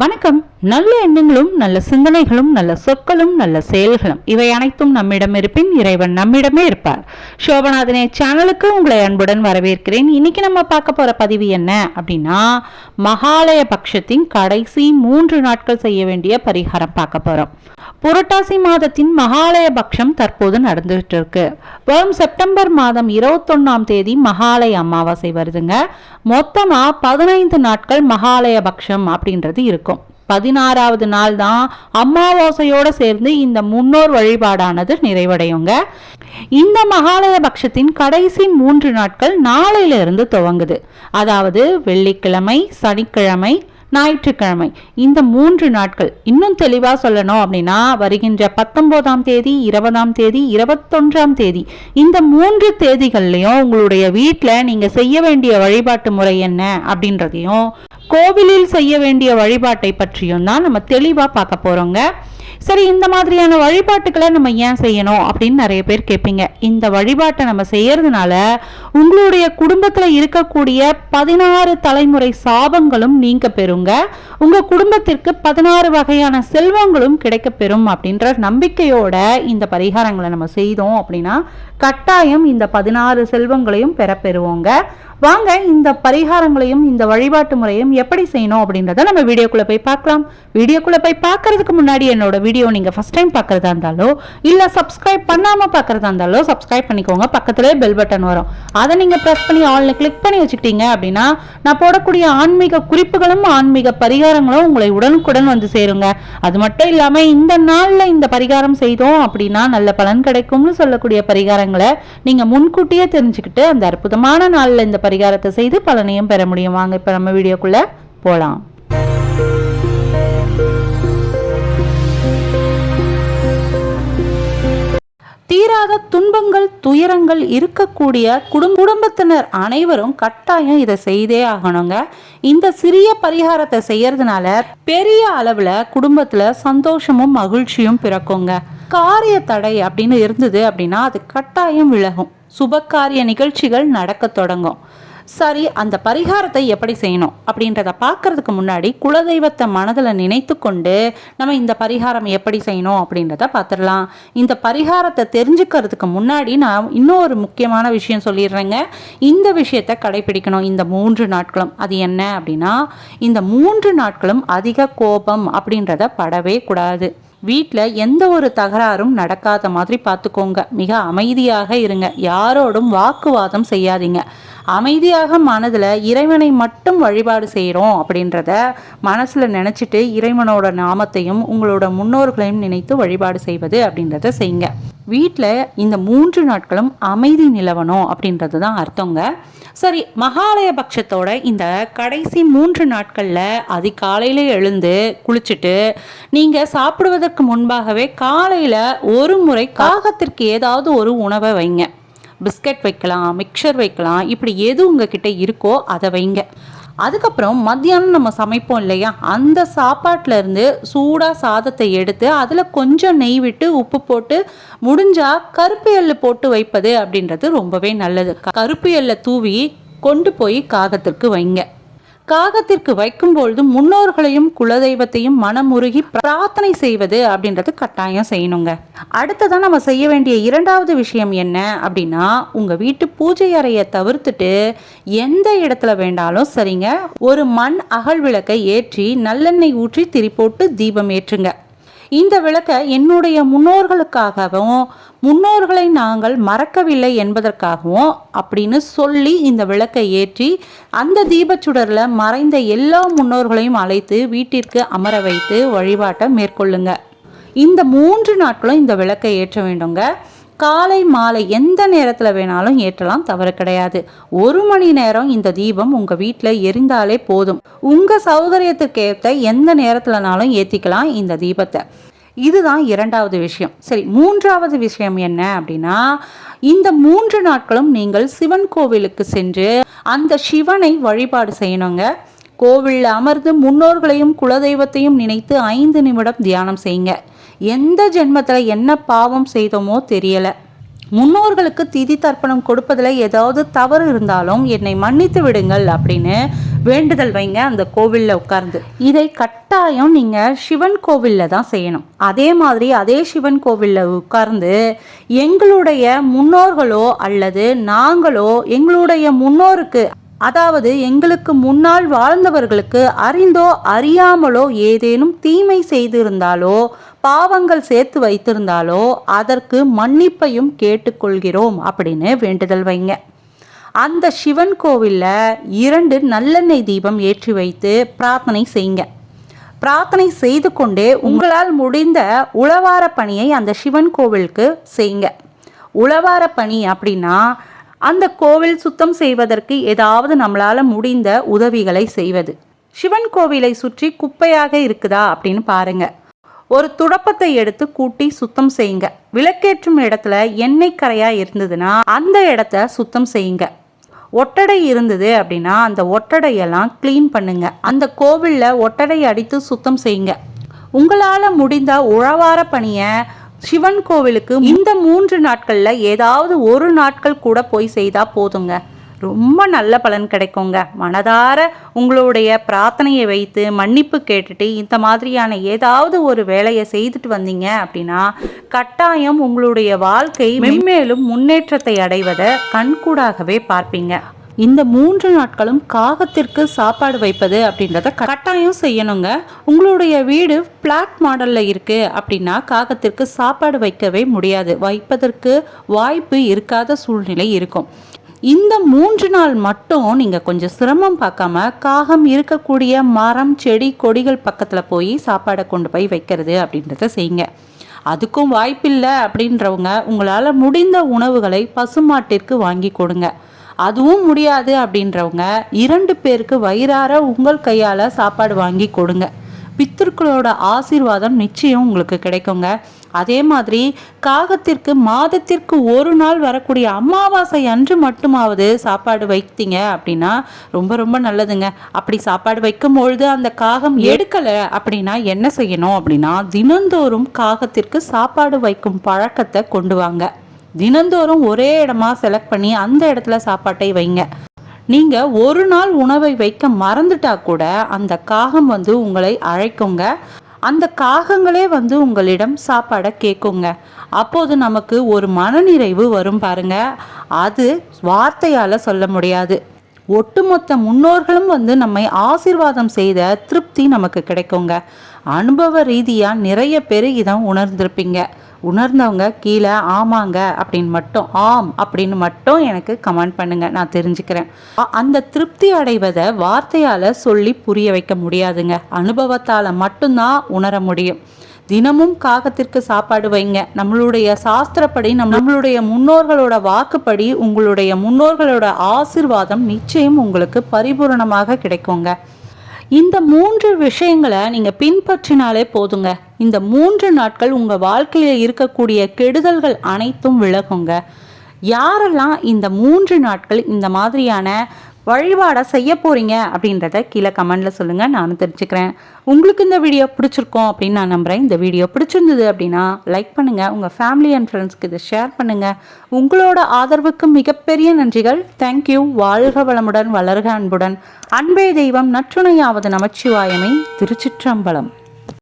வணக்கம். நல்ல எண்ணங்களும் நல்ல சிந்தனைகளும் நல்ல சொற்களும் நல்ல செயல்களும் இவை அனைத்தும் நம்மிடம் இருப்பின் இறைவன் நம்மிடமே இருப்பார். சோபநாதனே சேனலுக்கு உங்களை அன்புடன் வரவேற்கிறேன். இன்னைக்கு நம்ம பார்க்க போற பதிவு என்ன அப்படின்னா மகாலய பட்சத்தின் கடைசி மூன்று நாட்கள் செய்ய வேண்டிய பரிகாரம் பார்க்க போறோம். புரட்டாசி மாதத்தின் மகாலய பக்ஷம் தற்போது நடந்துகிட்டு இருக்கு வரும் செப்டம்பர் மாதம் இருபத்தொன்னாம் தேதி மகாலய அமாவாசை வருதுங்க. மொத்தமா பதினைந்து நாட்கள் மகாலய பக்ஷம் அப்படின்றது இருக்கும். பதினாறாவது நாள் தான் அமாவாசையோட சேர்ந்து இந்த முன்னோர் வழிபாடானது நிறைவடையுங்க. இந்த மகாலய பட்சத்தின் கடைசி மூன்று நாட்கள் நாளையிலிருந்து துவங்குது. அதாவது வெள்ளிக்கிழமை சனிக்கிழமை ஞாயிற்றுக்கிழமை. இந்த மூன்று நாட்கள் இன்னும் தெளிவாக சொல்லணும் அப்படின்னா வருகின்ற பத்தொன்பதாம் தேதி இருபதாம் தேதி இருபத்தொன்றாம் தேதி. இந்த மூன்று தேதிகள்லையும் உங்களுடைய வீட்டில் நீங்கள் செய்ய வேண்டிய வழிபாட்டு முறை என்ன அப்படின்றதையும் கோவிலில் செய்ய வேண்டிய வழிபாட்டை பற்றியும் தான் நம்ம தெளிவாக பார்க்க போகிறோங்க சரி இந்த மாதிரியான வழிபாட்டுகளை நம்ம ஏன் செய்யணும் அப்படின்னு நிறைய பேர் கேட்பீங்க. இந்த வழிபாட்டை நம்ம செய்யறதுனால உங்களுடைய குடும்பத்தில் இருக்கக்கூடிய பதினாறு தலைமுறை சாபங்களும் நீங்க பெறுங்க. உங்க குடும்பத்திற்கு பதினாறு வகையான செல்வங்களும் கிடைக்க பெறும் அப்படின்ற நம்பிக்கையோட இந்த பரிகாரங்களை நம்ம செய்தோம் அப்படின்னா கட்டாயம் இந்த பதினாறு செல்வங்களையும் பெற பெறுவோங்க வாங்க இந்த பரிகாரங்களையும் இந்த வழிபாட்டு முறையும் எப்படி செய்யணும் அப்படின்றத நம்ம வீடியோக்குள்ளே போய் பார்க்கலாம். வீடியோக்குள்ளே போய் பார்க்கறதுக்கு முன்னாடி என்னோட வீடியோ நீங்கள் ஃபர்ஸ்ட் டைம் பார்க்கறதா இருந்தாலோ இல்லை சப்ஸ்கிரைப் பண்ணாமல் பார்க்குறதா இருந்தாலோ சப்ஸ்கிரைப் பண்ணிக்கோங்க. பக்கத்துலேயே பெல் பட்டன் வரும். அதை நீங்கள் ப்ரெஸ் பண்ணி ஆளில் கிளிக் பண்ணி வச்சுக்கிட்டீங்க அப்படின்னா நான் போடக்கூடிய ஆன்மீக குறிப்புகளும் ஆன்மீக பரிகாரங்களும் உங்களை உடனுக்குடன் வந்து சேருங்க. அது மட்டும் இல்லாமல் இந்த நாளில் இந்த பரிகாரம் செய்தோம் அப்படின்னா நல்ல பலன் கிடைக்கும்னு சொல்லக்கூடிய பரிகாரங்களை நீங்கள் முன்கூட்டியே தெரிஞ்சுக்கிட்டு அந்த அற்புதமான நாளில் இந்த பரிகாரத்தை செய்து பலனையும் பெற முடியும். வாங்க இப்போ நம்ம வீடியோக்குள்ள போகலாம் தீராத துன்பங்கள் துயரங்கள் இருக்கக்கூடிய குடும் குடும்பத்தினர் அனைவரும் கட்டாயம் இதை செய்தே ஆகணுங்க. இந்த சிறிய பரிகாரத்தை செய்யறதுனால பெரிய அளவில் குடும்பத்தில் சந்தோஷமும் மகிழ்ச்சியும் பிறக்குங்க. காரிய தடை அப்படின்னு இருந்தது அப்படின்னா அது கட்டாயம் விலகும். சுபகாரிய நிகழ்ச்சிகள் நடக்க தொடங்கும். சரி அந்த பரிகாரத்தை எப்படி செய்யணும் அப்படின்றத பார்க்கறதுக்கு முன்னாடி குலதெய்வத்தை மனதில் நினைத்து கொண்டு நம்ம இந்த பரிகாரம் எப்படி செய்யணும் அப்படின்றத பார்த்துடலாம். இந்த பரிகாரத்தை தெரிஞ்சுக்கிறதுக்கு முன்னாடி நான் இன்னொரு முக்கியமான விஷயம் சொல்லிடுறேங்க. இந்த விஷயத்தை கடைபிடிக்கணும். இந்த மூன்று நாட்களும் அது என்ன அப்படின்னா இந்த மூன்று நாட்களும் அதிக கோபம் அப்படின்றத படவே கூடாது. வீட்டில் எந்த ஒரு தகராறும் நடக்காத மாதிரி பார்த்துக்கோங்க மிக அமைதியாக இருங்க. யாரோடும் வாக்குவாதம் செய்யாதீங்க. அமைதியாக மனதில் இறைவனை மட்டும் வழிபாடு செய்கிறோம் அப்படின்றத மனசில் நினச்சிட்டு இறைவனோட நாமத்தையும் உங்களோட முன்னோர்களையும் நினைத்து வழிபாடு செய்வது அப்படின்றத செய்யுங்க. வீட்டில் இந்த மூன்று நாட்களும் அமைதி நிலவணும் அப்படின்றது தான் அர்த்தங்க. சரி மகாலய பட்சத்தோட இந்த கடைசி மூன்று நாட்களில் அதிகாலையில் எழுந்து குளிச்சுட்டு நீங்கள் சாப்பிடுவதற்கு முன்பாகவே காலையில் ஒரு முறை காகத்திற்கு ஏதாவது ஒரு உணவை வைங்க. பிஸ்கட் வைக்கலாம் மிக்சர் வைக்கலாம் இப்படி எது உங்ககிட்ட இருக்கோ அதை வைங்க. அதுக்கப்புறம் மத்தியானம் நம்ம சமைப்போம் இல்லையா? அந்த சாப்பாட்டில் இருந்து சூடாக சாதத்தை எடுத்து அதில் கொஞ்சம் நெய் விட்டு உப்பு போட்டு முடிஞ்சால் கருப்பு எள்ளு போட்டு வைப்பது அப்படின்றது ரொம்பவே நல்லது. கருப்பு எள்ளை தூவி கொண்டு போய் காகத்திற்கு வைங்க. காகத்திற்கு வைக்கும்பொழுது முன்னோர்களையும் குலதெய்வத்தையும் மனமுருகி பிரார்த்தனை செய்வது அப்படின்றது கட்டாயம் செய்யணுங்க. அடுத்ததான் நம்ம செய்ய வேண்டிய இரண்டாவது விஷயம் என்ன அப்படின்னா உங்க வீட்டு பூஜை அறையை தவிர்த்துட்டு எந்த இடத்துல வேண்டாலும் சரிங்க ஒரு மண் அகல் விளக்கை ஏற்றி நல்லெண்ணெய் ஊற்றி திரி போட்டு தீபம் ஏற்றுங்க. இந்த விளக்கை என்னுடைய முன்னோர்களுக்காகவும் முன்னோர்களை நாங்கள் மறக்கவில்லை என்பதற்காகவும் அப்படின்னு சொல்லி இந்த விளக்கை ஏற்றி அந்த தீபச்சுடரில் மறைந்த எல்லா முன்னோர்களையும் அழைத்து வீட்டிற்கு அமர வைத்து வழிபாட்டை மேற்கொள்ளுங்க. இந்த மூன்று நாட்களும் இந்த விளக்கை ஏற்ற வேண்டுங்க. காலை மாலை எந்த நேரத்தில் வேணாலும் ஏற்றலாம் தவறு கிடையாது. ஒரு மணி நேரம் இந்த தீபம் உங்கள் வீட்டில் எரிந்தாலே போதும். உங்கள் சௌகரியத்துக்கு எந்த நேரத்துலனாலும் ஏற்றிக்கலாம் இந்த தீபத்தை. இதுதான் இரண்டாவது விஷயம். சரி மூன்றாவது விஷயம் என்ன அப்படின்னா இந்த மூன்று நாட்களும் நீங்கள் சிவன் கோவிலுக்கு சென்று அந்த சிவனை வழிபாடு செய்யணுங்க. கோவிலில் அமர்ந்து முன்னோர்களையும் குலதெய்வத்தையும் நினைத்து ஐந்து நிமிடம் தியானம் செய்யுங்க. எந்த ஜென்மத்தில் என்ன பாவம் செய்தோமோ தெரியலை. முன்னோர்களுக்கு திதி தர்ப்பணம் கொடுப்பதில் ஏதாவது தவறு இருந்தாலும் என்னை மன்னித்து விடுங்கள் அப்படின்னு வேண்டுதல் வைங்க அந்த கோவிலில் உட்கார்ந்து. இதை கட்டாயம் நீங்கள் சிவன் கோவிலில் தான் செய்யணும். அதே மாதிரி அதே சிவன் கோவிலில் உட்கார்ந்து எங்களுடைய முன்னோர்களோ அல்லது நாங்களோ எங்களுடைய முன்னோருக்கு அதாவது எங்களுக்கு முன்னால் வாழ்ந்தவர்களுக்கு அறிந்தோ அறியாமலோ ஏதேனும் தீமை செய்திருந்தாலோ பாவங்கள் சேர்த்து வைத்திருந்தாலோ அதற்கு மன்னிப்பையும் கேட்டுக்கொள்கிறோம் அப்படின்னு வேண்டுதல் வைங்க. அந்த சிவன் கோவிலில் இரண்டு நல்லெண்ணெய் தீபம் ஏற்றி வைத்து பிரார்த்தனை செய்யுங்க. பிரார்த்தனை செய்து கொண்டே உங்களால் முடிந்த உளவார பணியை அந்த சிவன் கோவிலுக்கு செய்யுங்க. உளவார பணி அப்படின்னா அந்த கோவில் சுத்தம் செய்வதற்கு ஏதாவது நம்மளால முடிந்த உதவிகளை செய்வது. சிவன் கோவிலை சுற்றி குப்பையாக இருக்குதா அப்படின்னு பாருங்க. ஒரு துடப்பத்தை எடுத்து கூட்டி சுத்தம் செய்யுங்க. விளக்கேற்றும் இடத்துல எண்ணெய் கரையா இருந்ததுன்னா அந்த இடத்த சுத்தம் செய்யுங்க. ஒட்டடை இருந்தது அப்படின்னா அந்த ஒட்டடையெல்லாம் க்ளீன் பண்ணுங்க. அந்த கோவிலில் ஒட்டடை அடித்து சுத்தம் செய்யுங்க. உங்களால் முடிந்த உழவார பணியை சிவன் கோவிலுக்கு இந்த மூன்று நாட்களில் ஏதாவது ஒரு நாட்கள் கூட போய் செய்தால் போதுங்க. ரொம்ப நல்ல பலன் கிடைக்குங்க. மனதார உங்களுடைய பிரார்த்தனையை வைத்து மன்னிப்பு கேட்டுட்டு இந்த மாதிரியான ஏதாவது ஒரு வேலையை செய்துட்டு வந்தீங்க அப்படின்னா கட்டாயம் உங்களுடைய வாழ்க்கை மென்மேலும் முன்னேற்றத்தை அடைவதை கண்கூடாகவே பார்ப்பீங்க. இந்த மூன்று நாட்களும் காகத்திற்கு சாப்பாடு வைப்பது அப்படின்றத கட்டாயம் செய்யணுங்க. உங்களுடைய வீடு பிளாட் மாடலில் இருக்குது அப்படின்னா காகத்திற்கு சாப்பாடு வைக்கவே முடியாது. வைப்பதற்கு வாய்ப்பு இருக்காத சூழ்நிலை இருக்கும். இந்த மூன்று நாள் மட்டும் நீங்கள் கொஞ்சம் சிரமம் பார்க்காம காகம் இருக்கக்கூடிய மரம் செடி கொடிகள் பக்கத்தில் போய் சாப்பாடை கொண்டு போய் வைக்கிறது அப்படின்றத செய்யுங்க. அதுக்கும் வாய்ப்பில்லை அப்படின்றவங்க உங்களால் முடிந்த உணவுகளை பசுமாட்டிற்கு வாங்கி கொடுங்க. அதுவும் முடியாது அப்படின்றவங்க இரண்டு பேருக்கு வயிறார உங்கள் கையால் சாப்பாடு வாங்கி கொடுங்க. பித்திருக்களோட ஆசீர்வாதம் நிச்சயம் உங்களுக்கு கிடைக்குங்க. அதே மாதிரி காகத்திற்கு மாதத்திற்கு ஒரு நாள் வரக்கூடிய அமாவாசை அன்று மட்டுமாவது சாப்பாடு வைத்தீங்க அப்படின்னா ரொம்ப ரொம்ப நல்லதுங்க. அப்படி சாப்பாடு வைக்கும் பொழுது அந்த காகம் எடுக்கலை அப்படின்னா என்ன செய்யணும் அப்படின்னா தினந்தோறும் காகத்திற்கு சாப்பாடு வைக்கும் பழக்கத்தை கொண்டு வாங்க. தினந்தோறும் ஒரே இடமா செலக்ட் பண்ணி அந்த இடத்துல சாப்பாட்டை வைங்க. நீங்கள் ஒரு நாள் உணவை வைக்க மறந்துட்டா கூட அந்த காகம் வந்து உங்களை அழைக்குங்க. அந்த காகங்களே வந்து உங்களிடம் சாப்பாடை கேட்குங்க. அப்போது நமக்கு ஒரு மனநிறைவு வரும் பாருங்க. அது வார்த்தையால் சொல்ல முடியாது. ஒட்டுமொத்த முன்னோர்களும் வந்து நம்மை ஆசிர்வாதம் செய்த திருப்தி நமக்கு கிடைக்குங்க. அனுபவ ரீதியாக நிறைய பேர் இதை உணர்ந்திருப்பீங்க. உணர்ந்தவங்க கீழே ஆமாங்க அப்படின்னு மட்டும் ஆம் அப்படின்னு மட்டும் எனக்கு கமெண்ட் பண்ணுங்க நான் தெரிஞ்சுக்கிறேன். அந்த திருப்தி அடைவதை வார்த்தையால் சொல்லி புரிய வைக்க முடியாதுங்க. அனுபவத்தால் மட்டும்தான் உணர முடியும். தினமும் காகத்திற்கு சாப்பாடு வைங்க. நம்மளுடைய சாஸ்திரப்படி நம் நம்மளுடைய முன்னோர்களோட வாக்குப்படி உங்களுடைய முன்னோர்களோட ஆசிர்வாதம் நிச்சயம் உங்களுக்கு பரிபூரணமாக கிடைக்குங்க. இந்த மூன்று விஷயங்களை நீங்கள் பின்பற்றினாலே போதுங்க. இந்த மூன்று நாட்கள் உங்கள் வாழ்க்கையில் இருக்கக்கூடிய கெடுதல்கள் அனைத்தும் விலகுங்க. யாரெல்லாம் இந்த மூன்று நாட்கள் இந்த மாதிரியான வழிபாடை செய்ய போகிறீங்க அப்படின்றத கீழே கமெண்டில் சொல்லுங்கள் நானும் தெரிஞ்சுக்கிறேன். உங்களுக்கு இந்த வீடியோ பிடிச்சிருக்கோம் அப்படின்னு நான் நம்புகிறேன் இந்த வீடியோ பிடிச்சிருந்தது அப்படின்னா லைக் பண்ணுங்கள் உங்கள் ஃபேமிலி அண்ட் ஃப்ரெண்ட்ஸ்க்கு இதை ஷேர் பண்ணுங்கள் உங்களோட ஆதரவுக்கு மிகப்பெரிய நன்றிகள். தேங்க்யூ வாழ்க வளமுடன் வளர்க அன்புடன். அன்பே தெய்வம் நற்றுணையாவது நமச்சிவாயமை திருச்சிற்றம்பலம்.